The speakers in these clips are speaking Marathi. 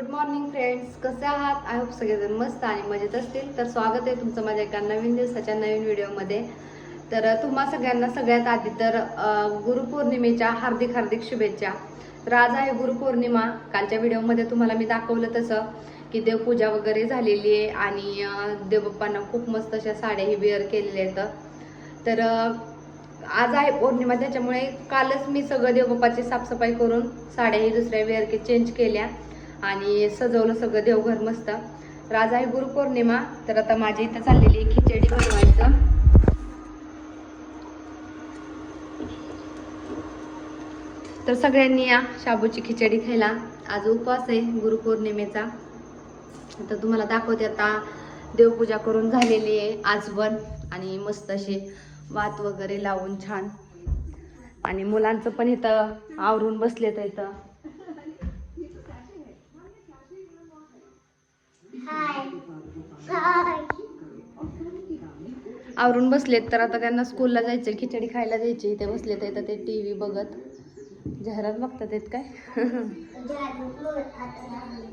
गुड मॉर्निंग फ्रेंड्स कसे आहात? आय होप सगळेजण मस्त आणि मजेत असतील. तर स्वागत आहे तुमचं माझ्या एका नवीन दिवसाच्या नवीन व्हिडिओमध्ये. तर तुम्हा सगळ्यांना सगळ्यात आधी तर गुरुपौर्णिमेच्या हार्दिक हार्दिक शुभेच्छा. तर आज आहे गुरुपौर्णिमा. कालच्या व्हिडिओमध्ये तुम्हाला मी दाखवलं तसं की देवपूजा वगैरे झालेली आहे आणि देवबाप्पांना खूप मस्त अशा साड्याही वेअर केलेल्या आहेत. तर आज आहे पौर्णिमा. त्याच्यामुळे कालच मी सगळं देवबाप्पाची साफसफाई करून साड्याही दुसऱ्या वेअर के चेंज केल्या. आणि सजवलं सगळं देवघर मस्त. राजा आहे गुरुपौर्णिमा तर आता माझी इथं चाललेली आहे खिचडी बनवायचं. तर सगळ्यांनी या शाबूची खिचडी खायला. आज उपवास आहे गुरुपौर्णिमेचा तर तुम्हाला दाखवते आता देवपूजा करून झालेली आहे आजवण आणि मस्त असे वात वगैरे लावून छान. आणि मुलांचं पण इथं आवरून बसलेत इथं. आवरून बसलेत तर आता त्यांना स्कूलला जायचं खिचडी खायला जायची ते बसलेत तर ते टी व्ही बघत. जाहिरात बघतात येत काय?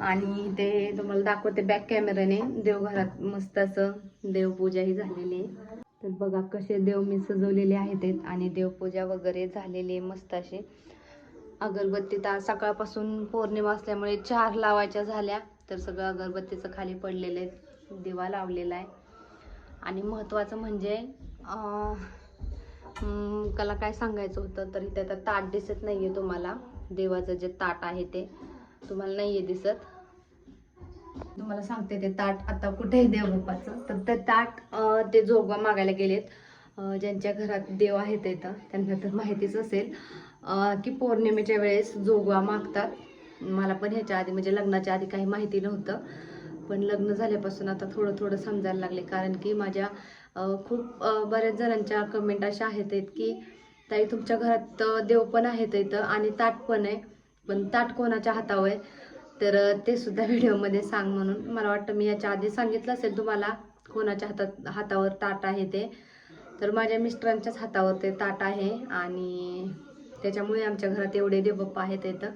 आणि ते तुम्हाला दाखवते बॅक कॅमेऱ्याने देवघरात मस्त असं देवपूजा ही झालेली आहे. तर बघा कसे देव मी सजवलेले आहेत आणि देवपूजा वगैरे झालेली आहे मस्त असे अगरबत्ती तर सकाळपासून पौर्णिमा असल्यामुळे चार लावायच्या झाल्या. तर सगळं अगरबत्तीचं खाली पडलेलं आहे. दिवा लावलेला आहे. आणि महत्त्वाचं म्हणजे कला काय सांगायचं होतं तर इथे आता ताट दिसत नाही आहे तुम्हाला. देवाचं जे ताट आहे ते तुम्हाला नाही आहे दिसत. तुम्हाला सांगते ते ताट आता कुठेही देवबापाचं तर ते ताट ते जोगवा मागायला गेलेत. ज्यांच्या घरात देव आहेत इथं त्यांना तर माहितीच असेल. की पौर्णिमेच्या वेळेस जोगवा मागतात. मला पण ह्याच्या आधी म्हणजे लग्नाच्या आधी काही माहिती नव्हतं. पण लग्न झाल्यापासून आता थोडं थोडं समजायला लागले. कारण की माझ्या खूप बऱ्याच जणांच्या कमेंट अशा आहेत आहेत की ताई तुमच्या घरात देव पण आहेत इथं आणि ताट पण आहे. पण ताट कोणाच्या हातावर आहे? तर ते सुद्धा व्हिडिओमध्ये सांग म्हणून मला वाटतं मी याच्या आधी सांगितलं असेल तुम्हाला कोणाच्या हातात हातावर ताट आहे ते. तर माझ्या मिस्टरांच्याच हातावर ते ताट आहे आणि त्याच्यामुळे आमच्या घरात एवढे देवबाप्पा आहेत इथं.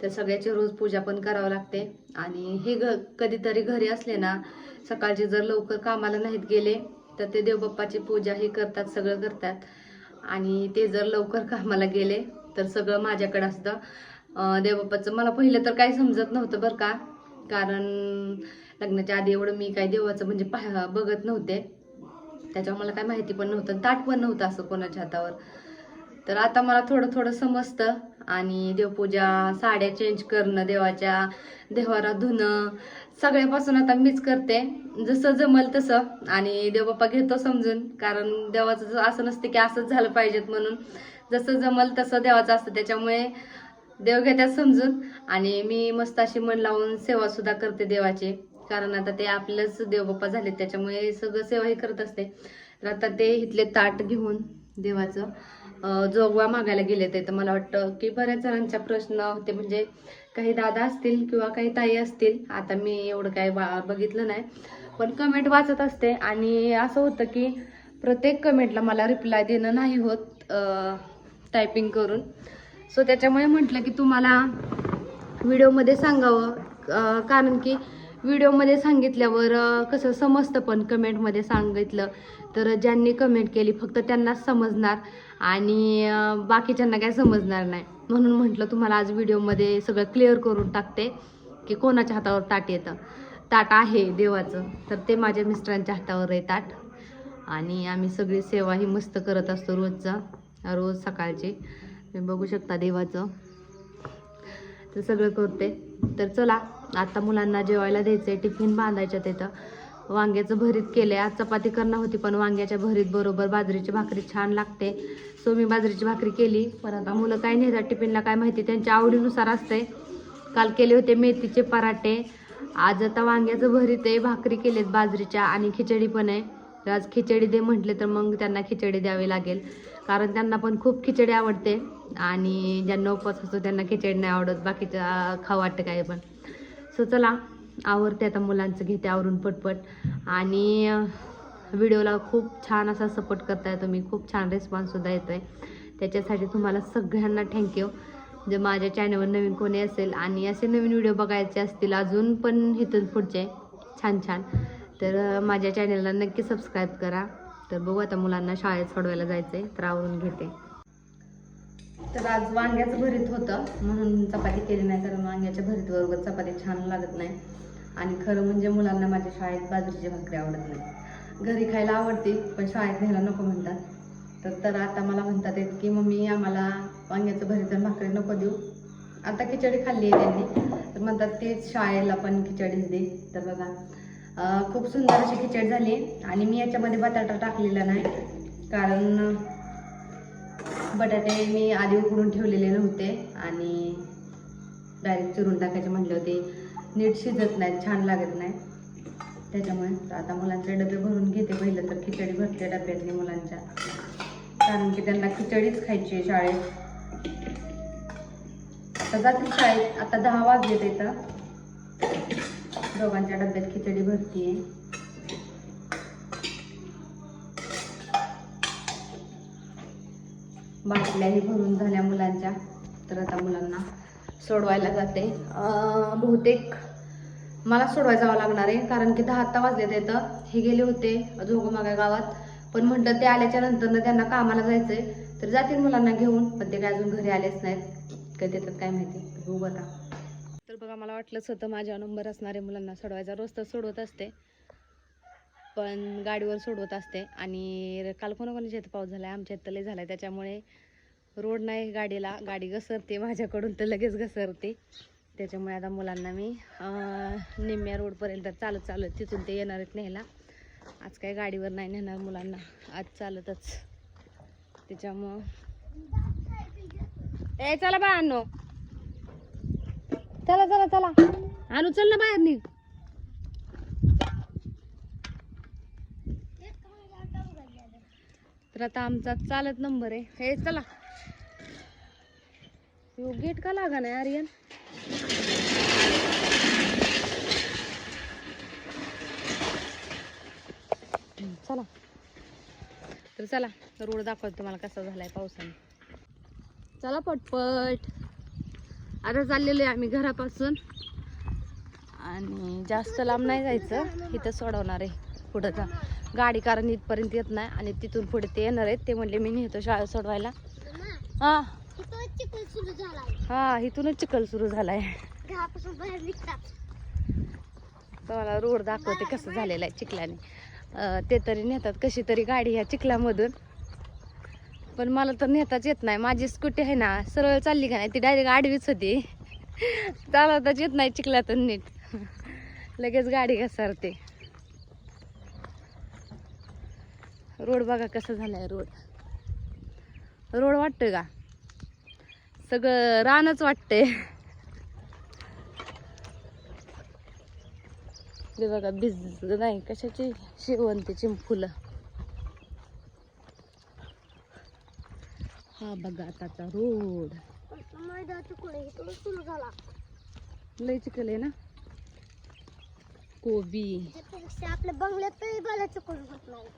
त्या सगळ्याची रोज पूजा पण करावं लागते. आणि हे घ कधीतरी घरी असले ना सकाळचे जर लवकर कामाला नाहीत गेले तर ते देवबाप्पाची पूजा हे करतात सगळं करतात. आणि ते जर लवकर कामाला गेले तर सगळं माझ्याकडे असतं. देवबाप्पाचं मला पहिलं तर काही समजत नव्हतं बरं का. कारण लग्नाच्या आधी एवढं मी काही देवाचं म्हणजे पाह बघत नव्हते. त्याच्यावर मला काय माहिती पण नव्हतं ताट पण नव्हतं असं कोणाच्या हातावर. तर आता मला थोडं थोडं समजतं. आणि देवपूजा साड्या चेंज करणं देवाच्या देवारा धुणं सगळ्यापासून आता मीच करते. जसं जमल तसं. आणि देवबाप्पा घेतो समजून. कारण देवाचं जसं असं नसते की असंच झालं पाहिजेत म्हणून. जसं जमल तसं देवाचं असतं. त्याच्यामुळे देव घेतात समजून. आणि मी मस्त अशी मन लावून सेवा सुद्धा करते देवाची. कारण आता ते आपलंच देवबाप्पा झाले त्याच्यामुळे सगळं सेवाही करत असते. तर आता ते इथले ताट घेऊन देवाचं. जोगवा मागायला गेले ते तर मला वाटतं की बऱ्याच जणांचा प्रश्न होते. म्हणजे काही दादा असतील किंवा काही ताई असतील आता मी एवढं काय बघितलं नाही पण कमेंट वाचत असते. आणि असं होतं की प्रत्येक कमेंटला मला रिप्लाय देणं नाही होत टायपिंग करून. सो त्याच्यामुळे म्हटलं की तुम्हाला व्हिडिओमध्ये सांगावं कारण की व्हिडिओमध्ये सांगितल्यावर कसं समजतं पण कमेंटमध्ये सांगितलं. तर ज्यांनी कमेंट केली फक्त त्यांनाच समजणार आणि बाकीच्यांना काय समजणार नाही. म्हणून म्हटलं तुम्हाला आज व्हिडिओमध्ये सगळं क्लिअर करून टाकते की कोणाच्या हातावर ताट येतं. ताट आहे देवाचं तर ते माझ्या मिस्टरांच्या हातावर आहे ताट. आणि आम्ही सगळी सेवा ही मस्त करत असतो रोजचा रोज सकाळची. तुम्ही बघू शकता देवाचं. तर सगळं करते. तर चला आता मुलांना जेवायला द्यायचं आहे टिफिन बांधायच्या तिथं वांग्याचं भरीत केलं आहे आज चपाती करणार होती पण वांग्याच्या भरीत बरोबर बाजरीची भाकरी छान लागते. सो मी बाजरीची भाकरी केली. पण आता मुलं काय नेतात टिफिनला काय माहिती? त्यांच्या आवडीनुसार असते काल केले होते मेथीचे पराठे. आज आता वांग्याचं भरीत आहे भाकरी केलेत बाजरीच्या. आणि खिचडी पण आहे. तर आज खिचडी दे म्हटले तर मग त्यांना खिचडी द्यावी लागेल. कारण त्यांना पण खूप खिचडी आवडते आणि ज्यांना उपवास असतो त्यांना खिचडी नाही आवडत. बाकीचं खाऊ वाटतं काय पण. सो चला आवडते आता मुलांचं घेते आवरून पटपट. आणि व्हिडिओला खूप छान असा सपोर्ट करताय तुम्ही. खूप छान रिस्पॉन्ससुद्धा येतो आहे त्याच्यासाठी तुम्हाला सगळ्यांना थँक्यू जर माझ्या चॅनलवर नवीन कोणी असेल आणि असे नवीन व्हिडिओ बघायचे असतील अजून पण इथून पुढचे छान छान. तर माझ्या चॅनलला नक्की सबस्क्राईब करा. तर बघू आता मुलांना शाळेत सोडवायला जायचं आहे तर आवरून घेते. तर आज वांग्याचं भरीत होतं म्हणून चपाती केली नाही कारण वांग्याच्या भरीत बरोबर चपाती छान लागत नाही. आणि खरं म्हणजे मुलांना माझ्या शाळेत बाजरीची भाकरी आवडत नाही. घरी खायला आवडते पण शाळेत न्यायला नको म्हणतात. तर तर आता मला म्हणतात आहेत की मम्मी आम्हाला वांग्याचं भरीत आणि भाकरी नको देऊ. आता खिचडी खाल्ली आहे त्यांनी. तर म्हणतात तेच शाळेला पण खिचडीच दे. तर बघा खूप सुंदर अशी खिचडी झाली. आणि मी याच्यामध्ये बटाटा टाकलेला नाही. कारण बटाटे मी आधी उकडून ठेवलेले नव्हते आणि डायरेक्ट चिरून टाकायचे म्हटले होते. नीट शिजत नाहीत छान लागत नाही. त्याच्यामुळे आता मुलांचे डबे भरून घेते. पहिलं तर खिचडी भरते डब्यातली मुलांच्या. कारण की त्यांना खिचडीच खायची आहे शाळेत. आता जातील शाळेत. आता दहा वाजले तर दोघांच्या डब्यात खिचडी भरतीये. बाटल्याही भरून झाल्या मुलांच्या. तर आता मुलांना सोडवायला जाते. बहुतेक मला सोडवायला जावं लागणार आहे कारण की दहा आत्ता वाजले तर हे गेले होते जोगमागा गावात. पण म्हटलं ते आल्याच्यानंतर त्यांना कामाला जायचंय. तर जातील मुलांना घेऊन पण ते काय अजून घरी आलेच नाहीत. कधी येतात काय माहिती. बघू आता. बघा मला वाटलंच होतं माझ्या नंबर असणाऱ्या मुलांना सोडवायचा. रोज तर सोडवत असते पण गाडीवर सोडवत असते. आणि काल कोणाकोणाच्या इथं पाऊस झाला आहे आमच्या इथं लय झाला त्याच्यामुळे रोड नाही गाडीला. गाडी घसरते माझ्याकडून तर लगेच घसरते. त्याच्यामुळे आता मुलांना मी निम्म्या रोडपर्यंत चालत चालत तिथून ते येणार आहेत न्यायला. आज काय गाडीवर नाही नेणार मुलांना. आज चालतच. त्याच्यामुळं ए चला बा आणू चला चला चला. आणू चल ना बाहेर निघ. तर आता आमचा चालत नंबर आहे. हे चला. यो गेट का लागा नाही आर्यन? चला. तर चला रोड दाखवतो तुम्हाला कसा झालाय पावसाने. चला पटपट. आता चाललेलो आहे आम्ही घरापासून. आणि जास्त लांब नाही जायचं इथं सोडवणार आहे. पुढं का गाडी कारण इथपर्यंत येत नाही आणि तिथून पुढे ते येणार आहेत. ते म्हणले मी नेतो शाळा सोडवायला. हा. हां इथूनच चिखल सुरू झालाय. तुम्हाला रोड दाखवते कसं झालेलं आहे चिखलाने. ते तरी नेतात. कशी तरी गाडी ह्या चिखलामधून. पण मला तर नेताच येत नाही. माझी स्कूटी आहे ना सरळ चालली का नाही ती डायरेक्ट आडवीच होती. चालवताच येत नाही चिखलातून नीट. लगेच गाडी घसरते. रोड बघा कसं झालाय रोड. रोड वाटतोय का? सगळं रानच वाटतंय. ते बघा भिज नाही. कशाची? शेवंतीची फुलं. हा बघा आताचा रोड लय चिखल आहे ना? कोबी. आपल्या बंगल्यात बघा चुकून होत नाही.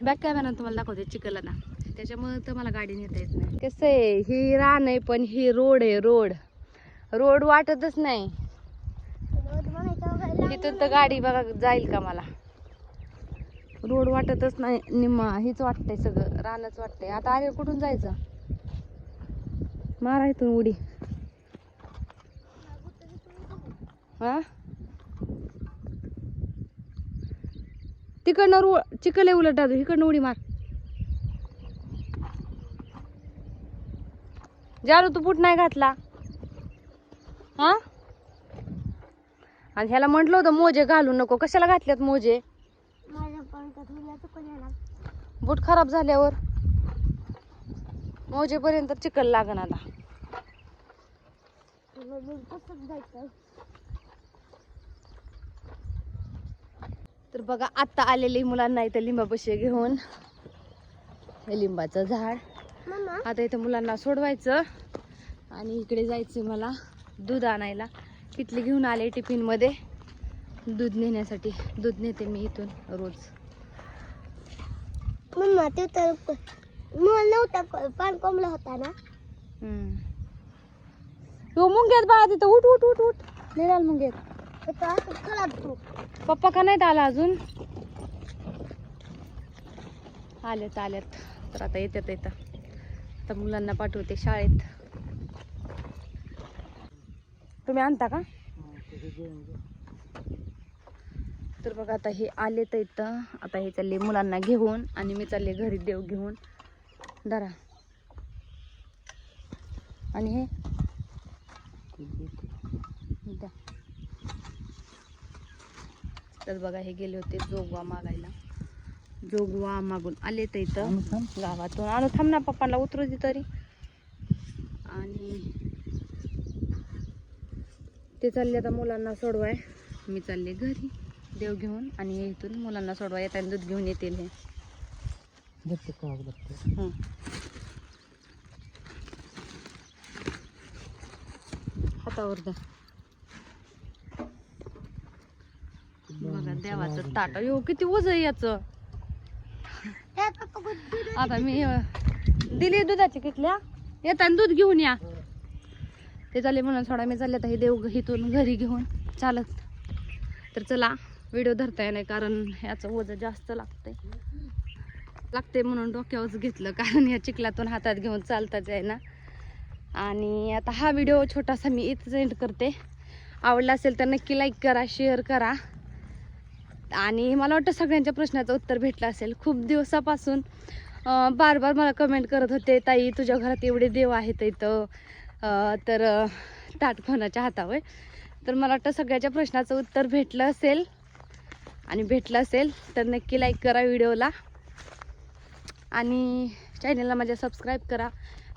बॅक कॅमेरा तुम्हाला दाखवते चिखल ना त्याच्यामुळे तर मला गाडी नेता येत नाही. कसं आहे? ही रान आहे पण ही रोड आहे रोड रोड वाटतच नाही. तिथून तर गाडी बघा जाईल का मला? रोड वाटतच नाही. निम्मा हीच वाटतंय सगळं. रानच वाटतंय. आता आले कुठून जायचं? मारा इथून उडी. हा? तिकडनं रो चिकले उलट दादू इकडनं उडी मार. जारू तू बुट नाही घातला? हा? आणि ह्याला म्हटलं होतं मोजे घालू नको. कशाला घातल्यात मोजे माझ्या पॉईंटात मुलं चुकून येणार बूट खराब झाल्यावर मोजेपर्यंत चिकल लागन आता. तर बघा आता आलेली मुलांना इथं लिंबापशी घेऊन. हे लिंबाचं झाड. आता इथं मुलांना सोडवायचं. आणि इकडे जायचं मला दूध आणायला. किटली घेऊन आले टिफिनमध्ये. दूध नेण्यासाठी. दूध नेते मी इथून रोज. मम्मा ते तर मला नव्हता पान कोंबला होता ना हम्म. हो मुंग्यात बाळा तिथं उठ उठ उठ उठ. लाल मुंग्यात तर असं तू पप्पा का नाहीत आला अजून? आलेत आलेत. तर आता येतात येतं आता मुलांना पाठवते शाळेत. तुम्ही आणता का? तर बघा आता हे आले तर इथं. आता हे चालले मुलांना घेऊन आणि मी चालले घरी देव घेऊन. धरा आणि हे? तर बघा हे गेले होते जोगवा मागायला. जोगवा मागून आले तर इथं. गावातून. आणू थांब ना पप्पांना उतरू दे तरी. आणि ते चालले आता मुलांना सोडवाय. मी चालले घरी. देव घेऊन आणि इथून मुलांना सोडवाय येताना दूध घेऊन येतील हे. हं. हातावर द्या. बघा देवाचं ताट. यो किती ओझ आहे याचं. आता मी अं, दिली दुधाची किटल्या. येताना दूध घेऊन या. ते चालले म्हणून सोडा मी चालले आता हे देव इथून घरी घेऊन. चालत. तर चला. व्हिडिओ धरता येणार कारण याचं ओझं जास्त लागतंय. लागते म्हणून डोक्यावरच घेतलं कारण या चिखलातून हातात घेऊन चालताच आहे ना. आणि आता हा व्हिडिओ छोटासा मी इथंच एंड करते. आवडला असेल तर नक्की लाईक करा शेअर करा. आणि मला वाटतं सगळ्यांच्या प्रश्नाचं उत्तर भेटलं असेल. खूप दिवसापासून बार बार मला कमेंट करत होते ताई तुझ्या घरात एवढे देव आहेत इथं. तर अं, ताट कोणाच्या हातावर? तर मला वाटतं सगळ्याच्या प्रश्नाचं उत्तर भेटलं असेल. आणि भेटलं असेल तर नक्की लाईक करा व्हिडिओला आणि चॅनलला माझ्या सबस्क्राईब करा.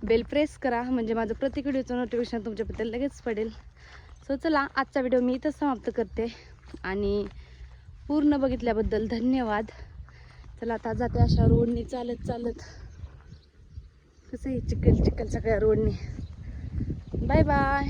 बेल प्रेस करा. म्हणजे माझं प्रत्येक व्हिडिओचं नोटिफिकेशन तुमच्याबद्दल लगेच पडेल. सो चला आजचा व्हिडिओ मी इथंच समाप्त करते. आणि पूर्ण बघितल्याबद्दल धन्यवाद. चला आता जाते अशा रोडनी चालत चालत. कसं आहे चिखल चिखल सगळ्या रोडनी बाय बाय